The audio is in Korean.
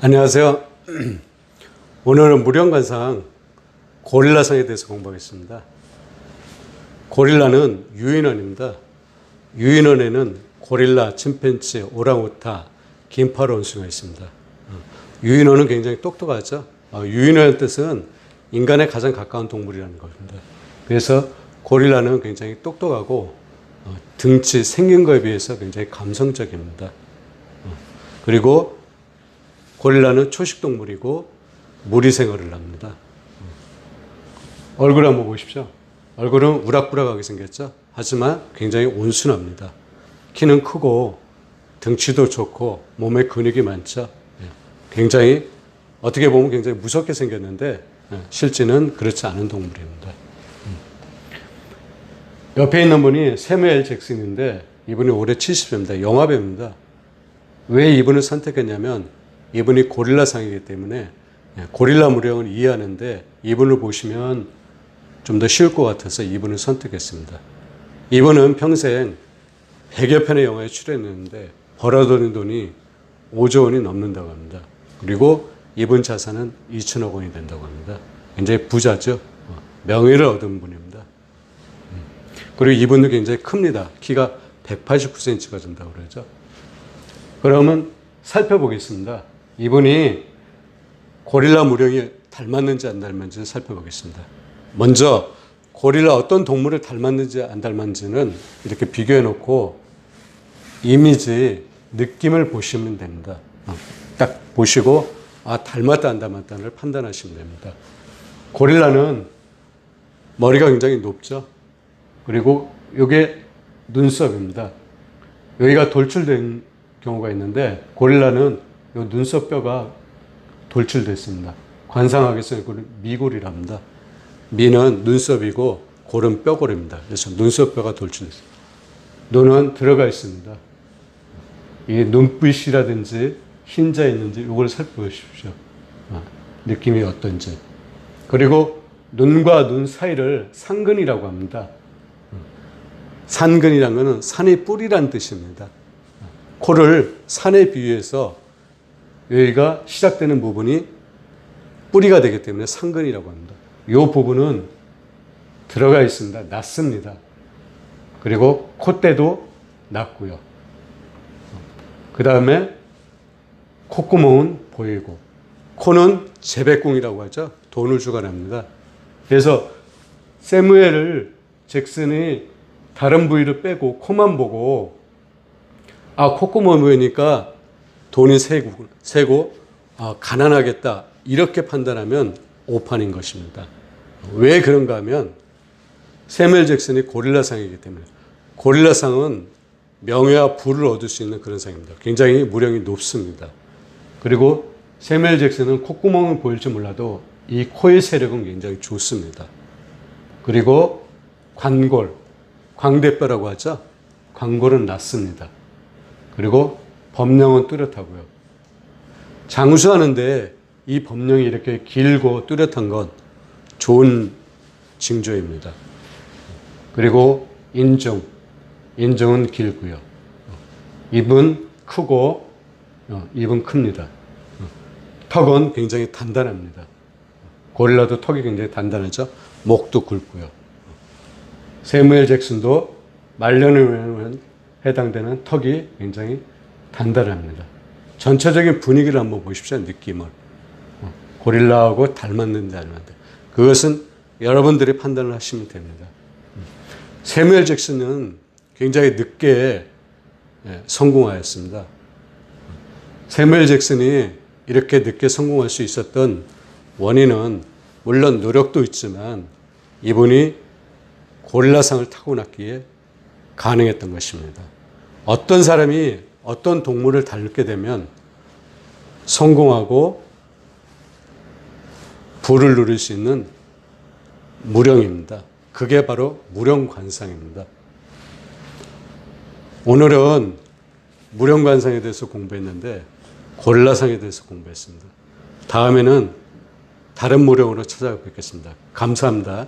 안녕하세요. 오늘은 무령관상 고릴라상에 대해서 공부하겠습니다. 고릴라는 유인원입니다. 유인원에는 고릴라, 침팬치, 오랑우타, 긴파로 원숭이가 있습니다. 어, 유인원은 굉장히 똑똑하죠. 어, 유인원의 뜻은 인간에 가장 가까운 동물이라는 겁니다. 그래서 고릴라는 굉장히 똑똑하고 어, 등치 생긴 거에 비해서 굉장히 감성적입니다. 어, 그리고 고릴라는 초식 동물이고 무리 생활을 합니다. 얼굴 한번 보십시오. 얼굴은 우락부락하게 생겼죠. 하지만 굉장히 온순합니다. 키는 크고 등치도 좋고 몸에 근육이 많죠. 예. 굉장히 어떻게 보면 굉장히 무섭게 생겼는데 예, 실제는 그렇지 않은 동물입니다. 음. 옆에 있는 분이 세무엘 잭슨인데 이분이 올해 70세입니다. 영화배우입니다. 왜 이분을 선택했냐면 이분이 고릴라상이기 때문에 예, 고릴라 무령을 이해하는데 이분을 보시면 좀 더 쉬울 것 같아서 이분을 선택했습니다. 이분은 평생 100여 편의 영화에 출연했는데 벌어들인 돈이 5조 원이 넘는다고 합니다. 그리고 이분 자산은 2천억 원이 된다고 합니다. 굉장히 부자죠. 어, 명예를 얻은 분입니다. 음. 그리고 이분도 굉장히 큽니다. 키가 189cm가 된다고 그러죠. 그러면 살펴보겠습니다. 이분이 고릴라 무령이 닮았는지 안 닮았는지 살펴보겠습니다. 먼저 고릴라 어떤 동물을 닮았는지 안 닮았는지는 이렇게 비교해 놓고 이미지 느낌을 보시면 됩니다. 어, 딱 보시고 아 닮았다 안 닮았다를 판단하시면 됩니다. 고릴라는 머리가 굉장히 높죠. 그리고 이게 눈썹입니다. 여기가 돌출된 경우가 있는데 고릴라는 이 눈썹 뼈가 돌출됐습니다. 관상학에서 이걸 미골이랍니다. 미는 눈썹이고 골은 뼈골입니다. 그래서 눈썹 뼈가 돌출됐습니다. 눈은 들어가 있습니다. 이 눈빛이라든지 흰자 있는지 이걸 살펴보십시오. 아, 느낌이 어떤지. 그리고 눈과 눈 사이를 상근이라고 합니다. 산근이란 것은 산의 뿌리란 뜻입니다. 코를 산에 비유해서 여기가 시작되는 부분이 뿌리가 되기 때문에 상근이라고 합니다. 이 부분은 들어가 있습니다. 낮습니다. 그리고 콧대도 낮고요. 그 다음에 콧구멍은 보이고 코는 재배궁이라고 하죠. 돈을 주관합니다. 그래서 세무엘을 잭슨이 다른 부위를 빼고 코만 보고 아 콧구멍 보이니까 돈이 세고, 세고 아, 가난하겠다 이렇게 판단하면 오판인 것입니다. 왜 그런가 하면 세멜 잭슨이 고릴라상이기 때문에 고릴라상은 명예와 부를 얻을 수 있는 그런 상입니다. 굉장히 무령이 높습니다. 그리고 세멜 잭슨은 콧구멍은 보일지 몰라도 이 코의 세력은 굉장히 좋습니다. 그리고 관골, 광대뼈라고 하죠. 광골은 낮습니다. 그리고 범령은 뚜렷하고요. 장수하는데 이 범령이 이렇게 길고 뚜렷한 건 좋은 징조입니다. 그리고 인중, 인중은 길고요. 입은 크고 어, 입은 큽니다. 어, 턱은 굉장히 단단합니다. 고릴라도 턱이 굉장히 단단하죠. 목도 굵고요. 세무엘 잭슨도 말년에 해당되는 턱이 굉장히 단단합니다. 전체적인 분위기를 한번 보십시오. 느낌을. 어, 고릴라하고 닮았는지 안 닮았는지. 그것은 여러분들이 판단을 하시면 됩니다. 세무엘 잭슨은 굉장히 늦게 예, 성공하였습니다. 세무엘 잭슨이 이렇게 늦게 성공할 수 있었던 원인은 물론 노력도 있지만 이분이 고릴라상을 타고났기에 가능했던 것입니다. 어떤 사람이 어떤 동물을 닮게 되면 성공하고 부를 누릴 수 있는 무령입니다. 그게 바로 무령관상입니다. 오늘은 무령관상에 대해서 공부했는데 고릴라상에 대해서 공부했습니다. 다음에는 다른 무령으로 찾아뵙겠습니다. 감사합니다.